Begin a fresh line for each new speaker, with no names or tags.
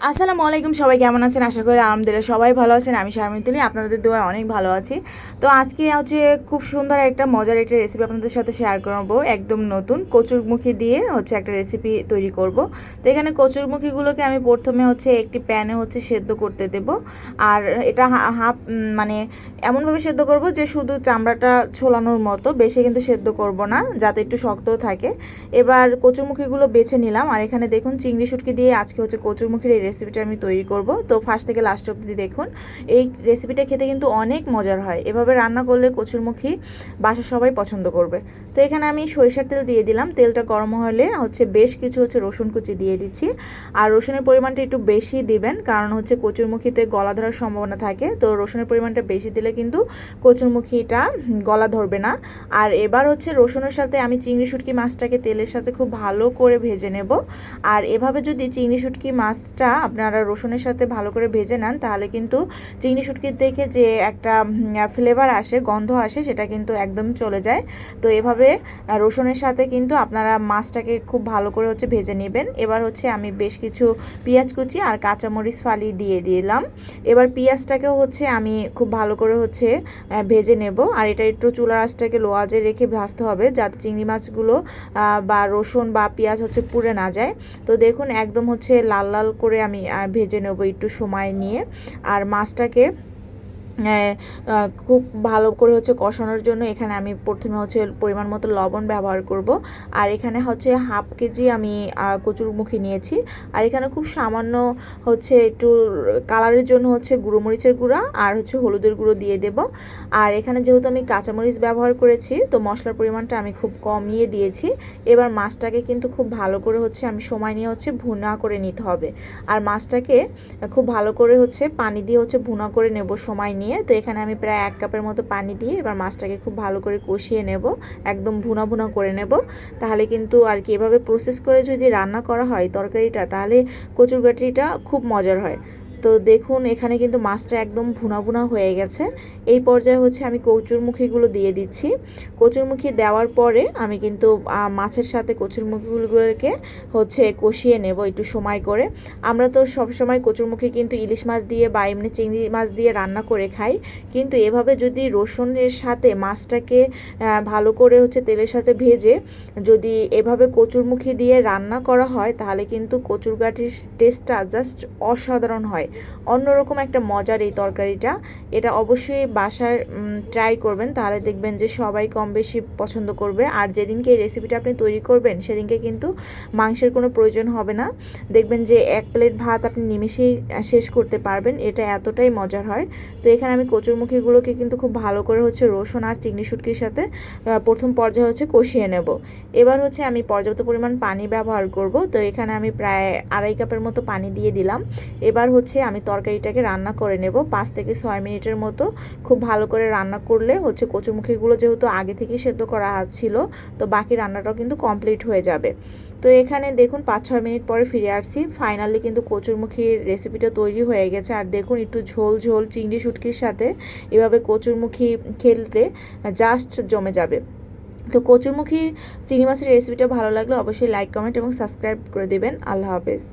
আসসালামু আলাইকুম, সবাই কেমন আছেন? আশা করি আলহামদুলিল্লাহ সবাই ভালো আছেন, আমি শারমিতুলি, আপনাদের দোয়ায় অনেক ভালো আছি। তো আজকে হচ্ছে খুব সুন্দর একটা মজার একটা রেসিপি আপনাদের সাথে শেয়ার করব, একদম নতুন, কচুরমুখী দিয়ে হচ্ছে একটা রেসিপি তৈরি করব। তো এখানে কচুরমুখীগুলোকে আমি প্রথমে হচ্ছে একটি প্যানে হচ্ছে সেদ্ধ করতে দেব। আর এটা হাফ মানে এমনভাবে সেদ্ধ করব যে শুধু চামড়াটা ছোলানোর মতো, বেশি কিন্তু সেদ্ধ করব না, যাতে একটু শক্ত থাকে। এবার কচুরমুখীগুলো বেছে নিলাম, আর এখানে দেখুন চিংড়ি শুটকি দিয়ে আজকে হচ্ছে কচুরমুখীর রেসিপিটা আমি তৈরি করব। তো ফার্স্ট থেকে লাস্ট অবধি দেখুন, এই রেসিপিটা খেতে কিন্তু অনেক মজার হয়। এভাবে রান্না করলে কচুরমুখী বাসা সবাই পছন্দ করবে। তো এখানে আমি সরিষার তেল দিয়ে দিলাম। তেলটা গরম হলে হচ্ছে বেশ কিছু হচ্ছে রসুন কুচি দিয়ে দিচ্ছি। আর রসুনের পরিমাণটা একটু বেশি দিবেন, কারণ হচ্ছে কচুরমুখীতে গলা ধরার সম্ভাবনা থাকে। তো রসুনের পরিমাণটা বেশি দিলে কিন্তু কচুরমুখীটা গলা ধরবে না। আর এবার হচ্ছে রসুনের সাথে আমি চিংড়ি শুটকি মাছটাকে তেলের সাথে খুব ভালো করে ভেজে নেব। আর এভাবে যদি চিংড়ি শুটকি মাছটা আপনারা রসুনের সাথে ভালো করে ভেজে নেন, তাহলে কিন্তু চিংড়ি শুটকির থেকে যে একটা ফ্লেভার আসে, গন্ধ আসে, সেটা কিন্তু একদম চলে যায়। তো এভাবে রসুনের সাথে কিন্তু আপনারা মাছটাকে খুব ভালো করে হচ্ছে ভেজে নেবেন। এবার হচ্ছে আমি বেশ কিছু পেঁয়াজ কুচি আর কাঁচামরিচ ফালি দিয়ে দিলাম। এবার পেঁয়াজটাকেও হচ্ছে আমি খুব ভালো করে হচ্ছে ভেজে নেব। আর এটা একটু চুলার আঁচটাকে লো আঁচে রেখে ভাজতে হবে, যাতে চিংড়ি মাছগুলো বা রসুন বা পেঁয়াজ হচ্ছে পুড়ে না যায়। তো দেখুন, একদম হচ্ছে লাল লাল করে আমি ভেজে নেব একটু সময় নিয়ে। আর মাছটাকে খুব ভালো করে হচ্ছে কষানোর জন্য এখানে আমি প্রথমে হচ্ছে পরিমাণ মতো লবণ ব্যবহার করব। আর এখানে হচ্ছে হাফ কেজি আমি কচুরমুখী নিয়েছি। আর এখানে খুব সামান্য হচ্ছে একটু কালারের জন্য হচ্ছে গুঁড়ো মরিচের গুঁড়া আর হচ্ছে হলুদের গুঁড়ো দিয়ে দেব। আর এখানে যেহেতু আমি কাঁচামরিচ ব্যবহার করেছি, তো মশলার পরিমাণটা আমি খুব কমিয়ে দিয়েছি। এবার মাছটাকে কিন্তু খুব ভালো করে হচ্ছে আমি সময় নিয়ে হচ্ছে ভুনা করে নিতে হবে। আর মাছটাকে খুব ভালো করে হচ্ছে পানি দিয়ে হচ্ছে ভুনা করে নেব সময় নিয়ে। তো এখানে আমি প্রায় এক কাপের মতো পানি দিয়ে এবার মাছটাকে খুব ভালো করে কষিয়ে নেব, একদম ভুনা ভুনা করে নেব। তাহলে কিন্তু আর কি, এভাবে প্রসেস করে যদি রান্না করা হয় তরকারিটা, তাহলে কচুর গাঠিটা খুব মজার হয়। তো দেখুন, এখানে কিন্তু মাছটা একদম ভুনা ভুনা হয়ে গেছে। এই পর্যায়ে হচ্ছে আমি কচুরমুখীগুলো দিয়ে দিচ্ছি। কচুরমুখী দেওয়ার পরে আমি কিন্তু মাছের সাথে কচুরমুখীগুলোকে হচ্ছে কষিয়ে নেব একটু সময় করে। আমরা তো সব সময় কচুরমুখী কিন্তু ইলিশ মাছ দিয়ে বা এমনি চিংড়ি মাছ দিয়ে রান্না করে খাই। কিন্তু এভাবে যদি রসুনের সাথে মাছটাকে ভালো করে হচ্ছে তেলের সাথে ভেজে যদি এভাবে কচুরমুখী দিয়ে রান্না করা হয়, তাহলে কিন্তু কচুর গাঠির টেস্টটা জাস্ট অসাধারণ হয়। অন্যরকম একটা মজার এই তরকারিটা। এটা অবশ্যই বাসায় ট্রাই করবেন, তাহলে দেখবেন যে সবাই কম বেশি পছন্দ করবে। আর যেদিনকে এই রেসিপিটা আপনি তৈরি করবেন, সেদিনকে কিন্তু মাংসের কোনো প্রয়োজন হবে না। দেখবেন যে এক প্লেট ভাত আপনি নিমেষেই শেষ করতে পারবেন, এটা এতটাই মজার হয়। তো এখানে আমি কচুরমুখীগুলোকে কিন্তু খুব ভালো করে হচ্ছে রসুন আর চিংড়ি শুটকির সাথে প্রথম পর্যায়ে হচ্ছে কষিয়ে নেব। এবার হচ্ছে আমি পর্যাপ্ত পরিমাণ পানি ব্যবহার করব। তো এখানে আমি প্রায় আড়াই কাপের মতো পানি দিয়ে দিলাম। এবার হচ্ছে আমি তরকারিটাকে রান্না করে নেব। পাঁচ থেকে ছয় মিনিটের মতো খুব ভালো করে রান্না করলে হচ্ছে কচুমুখিগুলো যেহেতু আগে থেকেই সেদ্ধ করা ছিল, তো বাকি রান্নাটাও কিন্তু কমপ্লিট হয়ে যাবে। তো এখানে দেখুন পাঁচ ছয় মিনিট পরে ফিরে আসছি। ফাইনালি কিন্তু কচুরমুখির রেসিপিটা তৈরি হয়ে গেছে। আর দেখুন একটু ঝোল ঝোল চিংড়ি শুটকির সাথে এভাবে কচুরমুখী খেলতে জাস্ট জমে যাবে। তো কচুরমুখী চিংড়ি মাছের রেসিপিটা ভালো লাগলে অবশ্যই লাইক কমেন্ট এবং সাবস্ক্রাইব করে দেবেন। আল্লাহ হাফেজ।